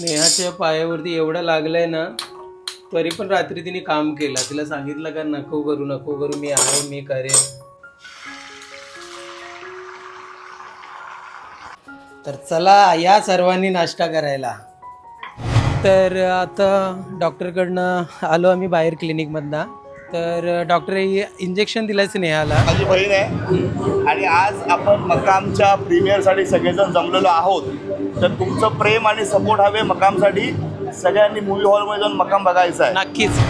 नेहाच्या पायावरती एवढं लागलंय ना तरी पण रात्री तिने काम केलं. तिला सांगितलं का नको करू नको करू मी आहे मी करेन. तर चला या सर्वांनी नाश्ता करायला. तर आता डॉक्टरकडनं आलो आम्ही बाहेर क्लिनिकमधनं. तर डॉक्टर इंजेक्शन दिलं स्नेहाला. माझी बहीण आहे. आणि आज आपण मकामच्या प्रीमियरसाठी सगळेजण जमलेलो आहोत. तर तुमचं प्रेम आणि सपोर्ट हवे मकामसाठी. सगळ्यांनी मूवी हॉलमध्ये जाऊन मकाम बघायचा आहे. नक्कीच.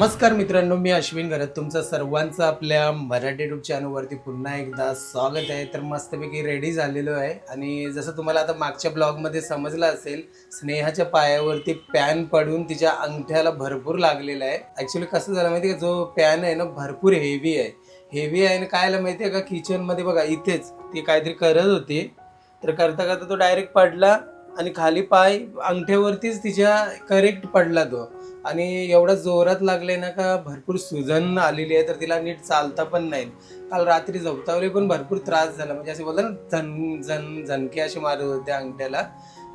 नमस्कार मित्रांनो मी अश्विन घरत तुमचं सर्वांचं आपल्या मराठी ट्यूब चॅनलवरती पुन्हा एकदा स्वागत आहे. तर मस्तपैकी रेडी झालेलो आहे. आणि जसं तुम्हाला आता मागच्या ब्लॉगमध्ये समजलं असेल स्नेहाच्या पायावरती पॅन पडून तिच्या अंगठ्याला भरपूर लागलेला आहे. ॲक्च्युली कसं झालं माहिती आहे का जो पॅन आहे ना भरपूर हेवी आहे. हेवी आहे आणि काय आलं माहिती आहे का किचनमध्ये बघा इथेच ती काहीतरी करत होती. तर करता करता तो डायरेक्ट पडला आणि खाली पाय अंगठ्यावरतीच तिच्या करेक्ट पडला तो. आणि एवढा जोरात लागले ना का भरपूर सुजन आलेली आहे तर तिला नीट चालता पण नाही. काल रात्री झोपतावले पण भरपूर त्रास झाला. म्हणजे असे बोलतात ना झन झन झनके असे मारत होते अंगठ्याला.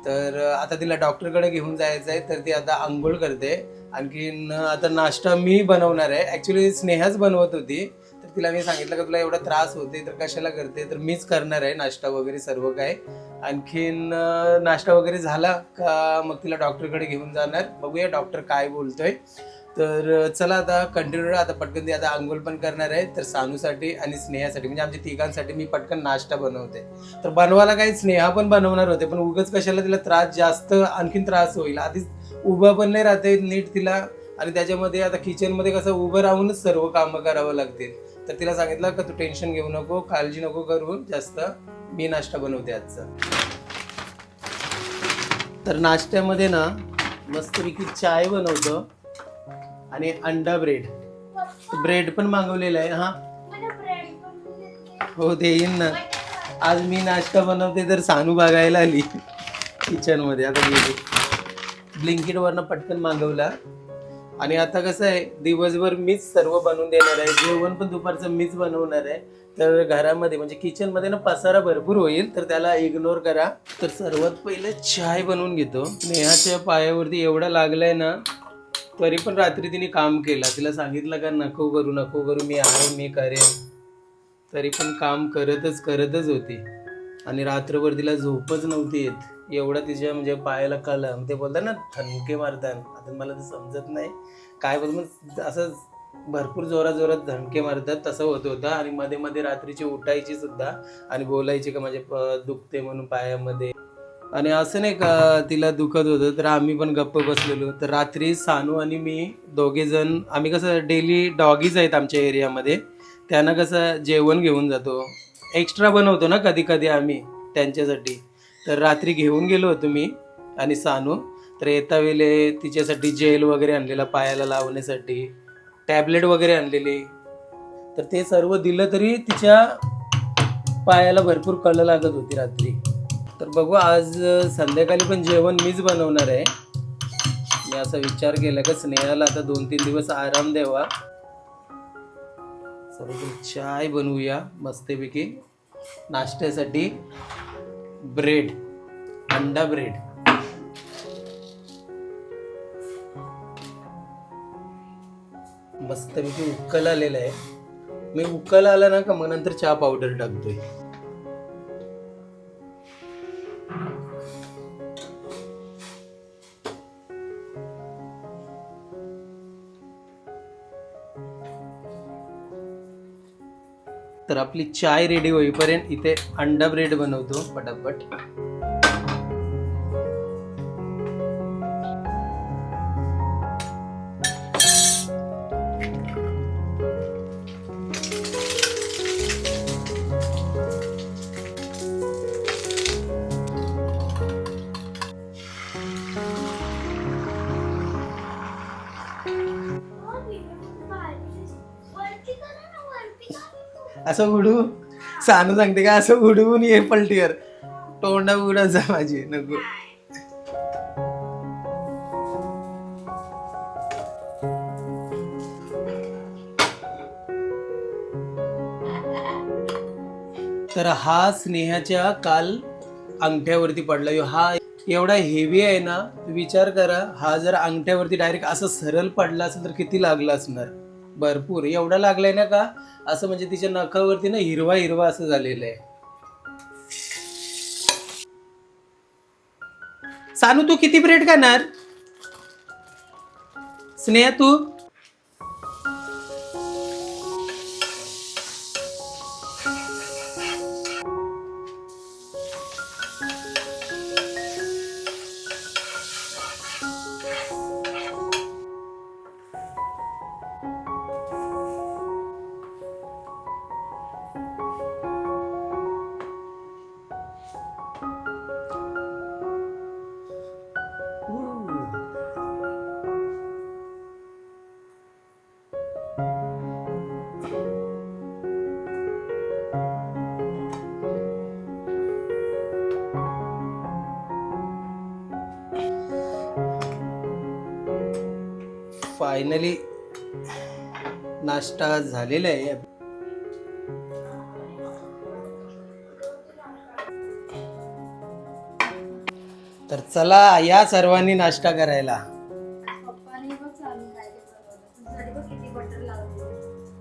तर आता तिला डॉक्टरकडे घेऊन जायचं आहे तर ती आता आंघोळ करते. आणखीन आता नाश्ता मी बनवणार आहे. ॲक्च्युली स्नेहाच बनवत होती. तिला मी सांगितलं का तुला एवढा त्रास होते तर कशाला करते? तर मीच करणार आहे नाश्ता वगैरे सर्व काय आणखीन अं, नाश्ता वगैरे झाला का मग तिला डॉक्टरकडे घेऊन जाणार. बघूया डॉक्टर काय बोलतोय. तर अं, चला आता कंटिन्यू आता पटकन ती आता आंघोळ पण करणार आहे. तर सानूसाठी आणि स्नेहासाठी म्हणजे आमच्या तिघांसाठी मी पटकन नाश्ता बनवते. तर बनवायला काही स्नेहा पण बनवणार होते पण उगाच कशाला तिला त्रास जास्त आणखीन त्रास होईल. आधीच उभं पण नाही राहते नीट तिला. आणि त्याच्यामध्ये आता किचनमध्ये कसं उभं राहूनच सर्व कामं करावं लागतील. तर तिला सांगितलं का तू टेन्शन घेऊ नको काळजी नको करू जास्त मी नाश्ता बनवते आजचा. तर नाश्त्यामध्ये ना मस्तपैकी चाय बनवतो आणि अंडा ब्रेड ब्रेड पण मागवलेला आहे हा. हो ते येईन ना. आज मी नाश्ता बनवते तर सानू बघायला आली किचनमध्ये आता ब्लिंकिटवरनं पटकन मागवला. आणि आता कसं आहे दिवसभर मीच सर्व बनवून देणार आहे जेवण पण दुपारचं मीच बनवणार आहे. तर घरामध्ये म्हणजे किचनमध्ये ना पसारा भरपूर होईल तर त्याला इग्नोर करा. तर सर्वात पहिले चाय बनवून घेतो. नेहाच्या पायावरती एवढा लागलाय ना तरी पण रात्री तिने काम केलं. तिला सांगितलं का नको करू नको करू मी आहे मी करेन. तरी पण काम करतच करतच होती. आणि रात्रभर तिला झोपच नव्हती येत. एवढं तिच्या म्हणजे पायाला कलम ते बोलतात ना ठणके मारतात. आता मला ते समजत नाही. काय बोल मग असं भरपूर जोरात जोरात धणके मारतात. तसं होत होतं. आणि मध्ये मध्ये रात्रीची उठायची सुद्धा आणि बोलायची का माझे प- दुखते म्हणून पायामध्ये. आणि असं नाही का तिला दुखत होतं. तर आम्ही पण गप्प बसलेलो. तर रात्री सानू आणि मी दोघे जण आम्ही कसं डेली डॉगीज आहेत आमच्या एरियामध्ये. त्यांना कसं जेवण घेऊन जातो. एक्स्ट्रा बनवतो ना कधी कधी आम्ही त्यांच्यासाठी. तर रात्री घेऊन गेलो होतो मी आणि सानू. तर येता वेळे तिच्यासाठी जेल वगैरे आणलेला पायाला लावण्यासाठी टॅबलेट वगैरे आणलेली. तर ते सर्व दिलं तरी तिच्या पायाला भरपूर कळ लागत होती रात्री. तर बघू आज संध्याकाळी पण जेवण मीच बनवणार आहे. मी असा विचार केला का स्नेहाला आता दोन तीन दिवस आराम द्यावा. सर्व चाय बनवूया मस्तपैकी. नाश्त्यासाठी ब्रेड अंडा ब्रेड. मस्तपैकी उकल आलेला आहे. मी उकल आला ना का मग नंतर चहा पावडर टाकतोय. तर आपली चाय रेडी होईपर्यंत इथे अंडा ब्रेड बनवतो पटापट. असं उडू. सानू सांगते का असं उडवून ये पलटीवर. तोंडा उडा जा माझी नको. तर हा स्नेहाच्या काल अंगठ्यावरती पडला. हा एवढा हेवी आहे ना विचार करा हा जर अंगठ्यावरती डायरेक्ट असं सरळ पडला असेल तर किती लागला असणार? भरपूर. एवढा लागलाय ना का? असं म्हणजे तिच्या नखावरती ना हिरवा हिरवा असं झालेलं आहे. सानू तू किती ब्रेड खाणार? स्नेहा तू? फायनली नाश्ता झालेला आहे तर चला या सर्वांनी नाश्ता करायला.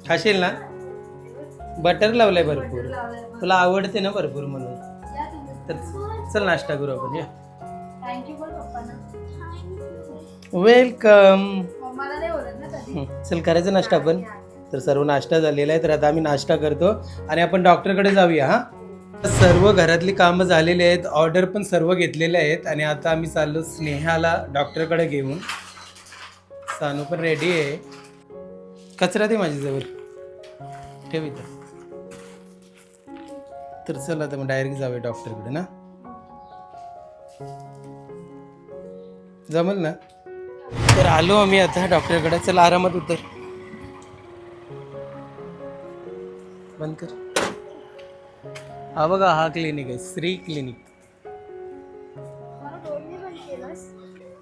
खाशील ना बटर लावलंय भरपूर. तुला आवडते ना भरपूर म्हणून. तर चल नाश्ता करू आपण या. वेलकम नाही ना कधी. चल करायचं नाश्ता आपण. तर सर्व नाश्ता झालेला आहे तर आता आम्ही नाश्ता करतो आणि आपण डॉक्टरकडे जाऊया हा. सर्व घरातली कामं झालेली आहेत ऑर्डर पण सर्व घेतलेले आहेत आणि आता आम्ही चाललो स्नेहाला डॉक्टरकडे घेऊन. सानू पण रेडी आहे. कचरा दे माझ्याजवळ. ठेव इथं. तर चला आता मग डायरेक्ट जाऊया डॉक्टरकडे ना. जमल ना? तर आलो आम्ही आता डॉक्टरकडे. चल आरामात उतर. बंद कर. हा बघा हा क्लिनिक आहे श्री क्लिनिक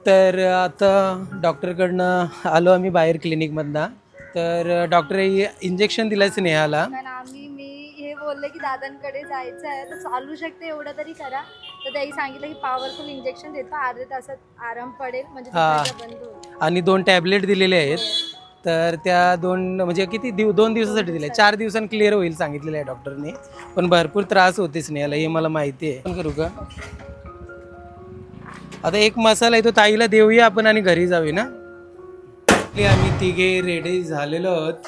तर आता डॉक्टरकडनं आलो आम्ही बाहेर क्लिनिकमधनं तर डॉक्टर इंजेक्शन दिलं स्नेहाला. आम्ही मी हे बोलले की दादांकडे जायचं आहे. तर चालू शकते एवढं तरी करा. तर त्याही सांगितलं की पॉवरफुल इंजेक्शन देतो अर्ध्या तासात आराम पडेल म्हणजे हा. दुखायचं बंद होईल. आणि दोन टॅबलेट दिलेले आहेत. तर त्या दोन म्हणजे किती दिव दोन दिवसासाठी दिले. चार दिवसांनी क्लिअर होईल सांगितलेलं आहे डॉक्टरने पण भरपूर त्रास होते स्नेहाला हे मला माहिती आहे. पण करू का? आता एक मसाला आहे तो ताईला देऊया आपण आणि घरी जाऊया ना. आपली आम्ही तिघे रेडी झालेलो आहोत.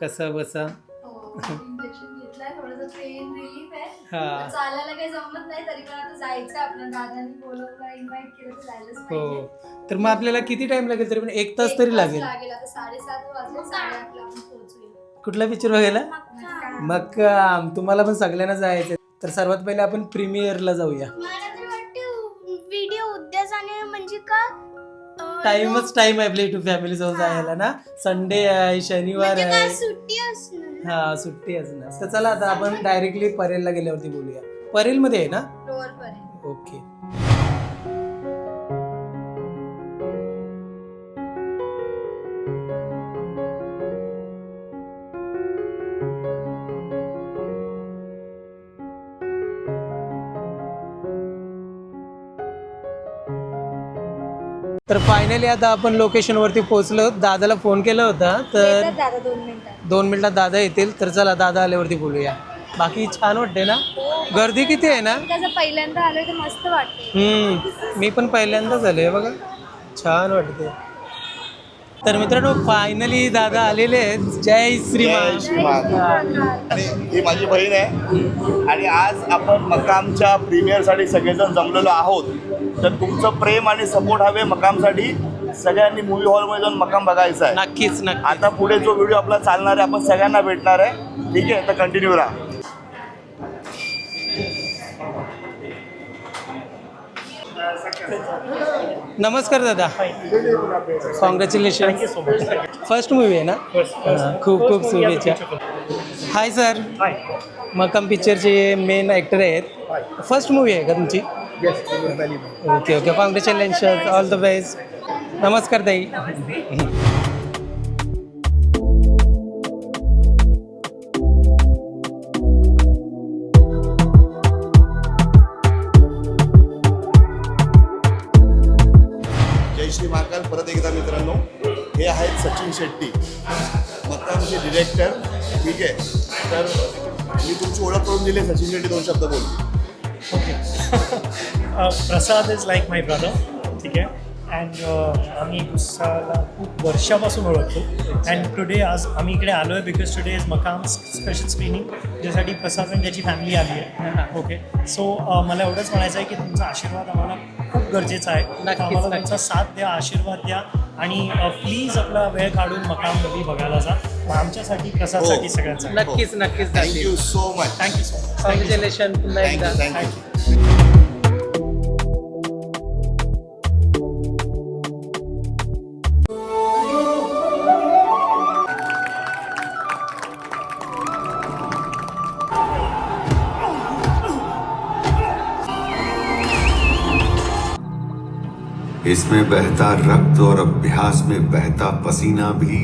कसा बसा? घेतलंय थोडंसं आहे हा. चालायला काही जमत नाही तरी पण आता जायचं आपल्या दादांनी बोलवलं इन्व्हाइट केलं तर जायलाच हो. तर मग आपल्याला किती टाइम लागेल तरी पण? एक तास एक तरी लागेल. लागेल. आता साडेसात वाजले साडेआठला आपण पोहोचूया. कुठला पिक्चर बघायला? मग तुम्हाला पण सगळ्यांना जायचं तर सर्वात पहिले आपण प्रीमियरला जाऊया. मला तर वाटते व्हिडिओ उद्या जाणे म्हणजे का अं, टाइमच टाइम आहे आपल्या टू फॅमिली सोबत जायला ना? संडे आहे शनिवार म्हणजे काय आहे. सुट्टी असणार. हा सुट्टी असणार तर चला आता आपण डायरेक्टली परेलला गेल्यावरती बोलूया. परेल मध्ये आहे ना? ओके तर फायनली आता आपण लोकेशन वरती पोहोचलो. दादाला फोन केला होता तर येतात दादा दोन मिनिटात. दोन मिनिटात दादा येतील. तर चला दादा आल्यावरती बोलूया. बाकी छान वाटते ना? गर्दी किती आहे ना? पहिल्यांदा आलोय तर मस्त वाटते हम्म. मी पण पहिल्यांदाच आलोय बघा. छान वाटते तर मित्रांनो फायनली दादा आलेले आहेत. जय. आणि ही माझी बहीण आहे. आणि आज आपण मकामच्या प्रीमियरसाठी सगळेजण जमलेलो आहोत. तर तुमचं प्रेम आणि सपोर्ट हवे मकामसाठी. सगळ्यांनी मूवी हॉलमध्ये जाऊन मकाम बघायचा आहे. नक्कीच नक्की आता पुढे जो व्हिडिओ आपला चालणार आहे आपण सगळ्यांना भेटणार आहे. ठीक आहे तर कंटिन्यू राहा. नमस्कार दादा. कॉंग्रॅच्युलेशन फर्स्ट मूवी आहे ना? खूप खूप शुभेच्छा. हाय सर हाय मकम पिक्चरचे मेन ॲक्टर आहेत. फर्स्ट मूवी आहे का तुमची? Okay okay congratulation all the best नमस्कार ताई. जय श्री महाकाल. परत एकदा मित्रांनो हे आहेत सचिन शेट्टी. मकामचे म्हणजे डिरेक्टर ठीक आहे. तर मी तुमची ओळख करून दिली सचिन शेट्टी दोन शब्द बोल okay Prasad is like my brother ठीक आहे. अँड आम्ही प्रसादला खूप वर्षापासून ओळखतो. अँड टुडे आज आम्ही इकडे आलो आहे because today is Makam special screening ज्यासाठी प्रसाद आणि त्याची फॅमिली आली आहे. ओके सो मला एवढंच म्हणायचं आहे की तुमचा आशीर्वाद आम्हाला खूप गरजेचा आहे. आम्हाला. तुमचा साथ द्या आशीर्वाद द्या. आणि प्लीज आपला वेळ काढून मकाम मूवी बघायला जा. आमच्यासाठी प्रसादसाठी हो. सगळ्यांसाठी. नक्कीच नक्कीच thank you so much thank you so much congratulation पुन्हा थँक्यू एकदा. थँक्यू इसमें बहता रक्त और अभ्यास में बहता पसीना भी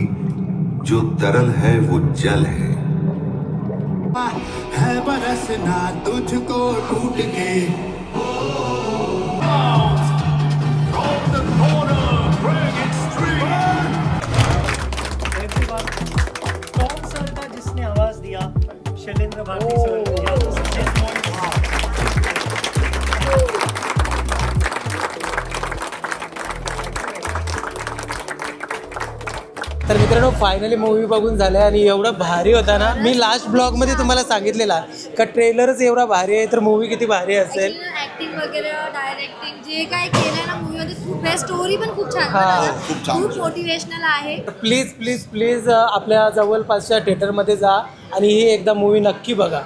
जो तरल है वो जल है। है बरसना तुझको टूट के कौन सर था जिसने आवाज़ दिया? शैलेंद्र भारती सर। तर मित्रांनो फायनली मूवी बघून झालाय आणि एवढा भारी होता ना मी लास्ट ब्लॉगमध्ये तुम्हाला सांगितलेला का ट्रेलरच एवढा भारी आहे तर मूवी किती भारी असेल. ऍक्टिंग वगैरे डायरेक्टिंग जे काय केलं ना आहे स्टोरी पण खूप छान खूप छान. खूप मोटिवेशनल आहे. प्लीज प्लीज प्लीज आपल्या जवळपासच्या थिएटरमध्ये जा आणि ही एकदा मूवी नक्की बघा.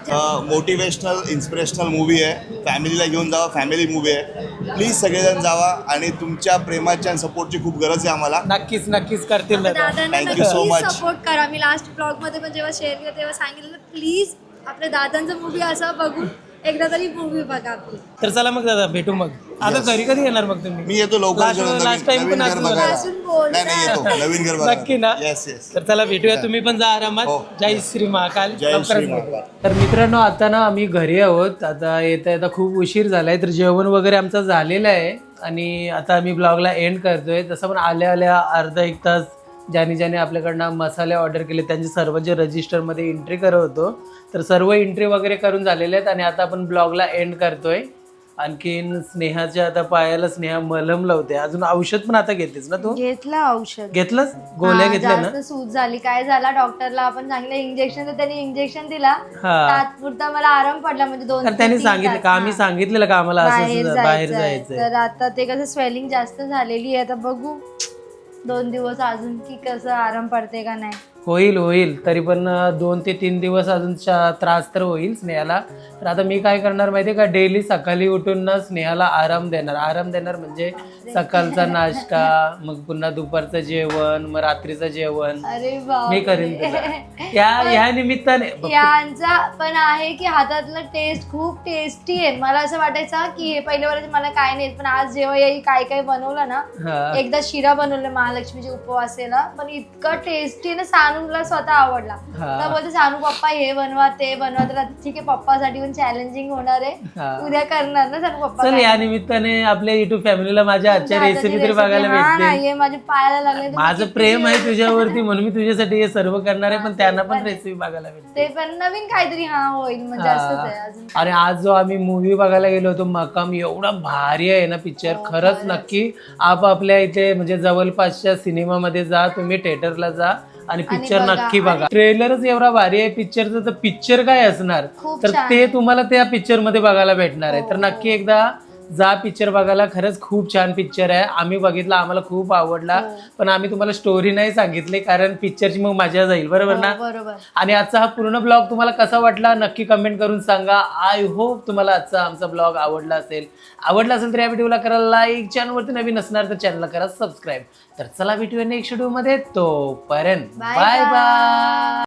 मोटिवेशनल इन्स्पिरेशनल मूवी आहे. फॅमिलीला घेऊन जावा फॅमिली मूवी आहे. प्लीज सगळेजण जावा आणि तुमच्या प्रेमाच्या आणि सपोर्टची खूप गरज आहे आम्हाला. नक्कीच नक्कीच करतील दादा दादांना Thank you so नक्की much. सपोर्ट करा. मी लास्ट ब्लॉगमध्ये पण जेव्हा शेअर केलं तेव्हा सांगितलं प्लीज आपल्या दादांचा मूवी असा बघून एकदा तरी मूवी बघा आपली. तर चला मग दादा भेटू मग. आता. घरी कधी येणार मग तुम्ही? मी येतो लवकर Last- नवीन- last time नवीन पण घर असं बघायला. असून बोलता. नाही नाही येतो. नवीन घर नक्की ना? येस येस तर चला भेटूया. तुम्ही पण जा आरामात. हो. जय श्री महाकाल. जय लवकरच श्री भेटू. महाकाल. तर मित्रांनो आता ना आम्ही घरी आहोत. आता येता येता खूप उशीर झालाय तर जेवण वगैरे आमचं झालेलं आहे. आणि आता आम्ही ब्लॉगला एंड करतोय. तसं पण आल्या आल्या अर्धा एक तास ज्याने ज्याने आपल्याकडनं मसाले ऑर्डर केले त्यांचे सर्वांचे रजिस्टरमध्ये एंट्री करत होतो तर सर्व एंट्री वगैरे करून झालेले आहेत आणि आता आपण ब्लॉगला एंड करतोय. आणखीन स्नेहाच्या आता पायाला स्नेहा मलम लावते. अजून औषध पण आता घेतेस ना तू? घेतलं औषध. घेतलंच गोळ्या हा, घेतल्या ना? सूज झाली. काय झाला? डॉक्टरला आपण सांगितलं इंजेक्शन तर त्यांनी इंजेक्शन दिला. हा. तात्पुरता मला आराम पडला म्हणजे दोन त्यांनी तीन सांगितलं तास. का आम्ही हा. सांगितलेलं का? आम्हाला असं बाहेर असं बाहेर जायचंय. जायचंय तर आता ते कसं स्वेलिंग जास्त झालेली आहे. आता बघू. दोन दिवस अजून की कसं आराम पडते का नाही. होईल होईल. तरी पण दोन ते तीन दिवस अजून त्रास तर होईल स्नेहाला. तर आता मी काय करणार माहितीये का? डेली सकाळी उठून ना स्नेहाला आराम देणार. आराम देणार म्हणजे सकाळचा नाश्ता मग पुन्हा दुपारचं जेवण मग रात्रीचं जेवण. मी करीन या ह्या निमित्ताने. यांचा पण आहे की हातातलं टेस्ट खूप टेस्टी आहे. मला असं वाटायचं की हे पहिल्या वेळेस मला काय नाही पण आज जेव्हा याई काय काय बनवलं ना. एकदा शिरा बनवलं महालक्ष्मीच्या उपवासेला पण इतकं टेस्टी ना सानूला स्वतः आवडला. तर बोलते सानू पप्पा हे बनवा ते बनवा. तर ठीक आहे पप्पासाठी पण चॅलेंजिंग होणार आहे. उद्या करणार ना सानू पप्पा चल काय. या निमित्ताने आपल्या युट्यूब फॅमिलीला माझ्या आजच्या रेसिपी तरी बघायला हे माझ्या पायाला लागले माझं प्रेम आहे तुझ्यावरती म्हणून मी तुझ्यासाठी हे सर्व करणार आहे पण त्यांना पण रेसिपी बघायला भेटते ते पण नवीन काहीतरी हा होईल म्हणजे असंच आणि आज जो आम्ही मूवी बघायला गेलो होतो मकाम एवढा भारी आहे ना पिक्चर हो, खरंच नक्की आपापल्या इथे म्हणजे जवळपासच्या सिनेमामध्ये जा तुम्ही थिएटरला जा. आणि पिक्चर बघा. नक्की बघा. ट्रेलरच एवढा भारी आहे. पिक्चरचं तर पिक्चर काय असणार? खूप तर छान ते आहे. हो, तुम्हाला त्या पिक्चरमध्ये बघायला भेटणार आहे. तर नक्की एकदा जा पिक्चर बघायला. खरंच खूप छान पिक्चर आहे. आम्ही बघितला आम्हाला खूप आवडला. हो. पण आम्ही तुम्हाला स्टोरी नाही सांगितली कारण पिक्चरची मग मजा जाईल. बरोबर ना? हो, बरोबर. आणि आजचा हा पूर्ण ब्लॉग तुम्हाला कसा वाटला? नक्की कमेंट करून सांगा. आय होप तुम्हाला आजचा आमचा ब्लॉग आवडला असेल. आवडला असेल तर या व्हिडिओला करा लाईक चॅनलवरती नवीन असणार तर चॅनलला करा सबस्क्राईब तर चला भेटूया नेक्स्ट व्हिडिओमध्ये तोपर्यंत. Bye bye. बाय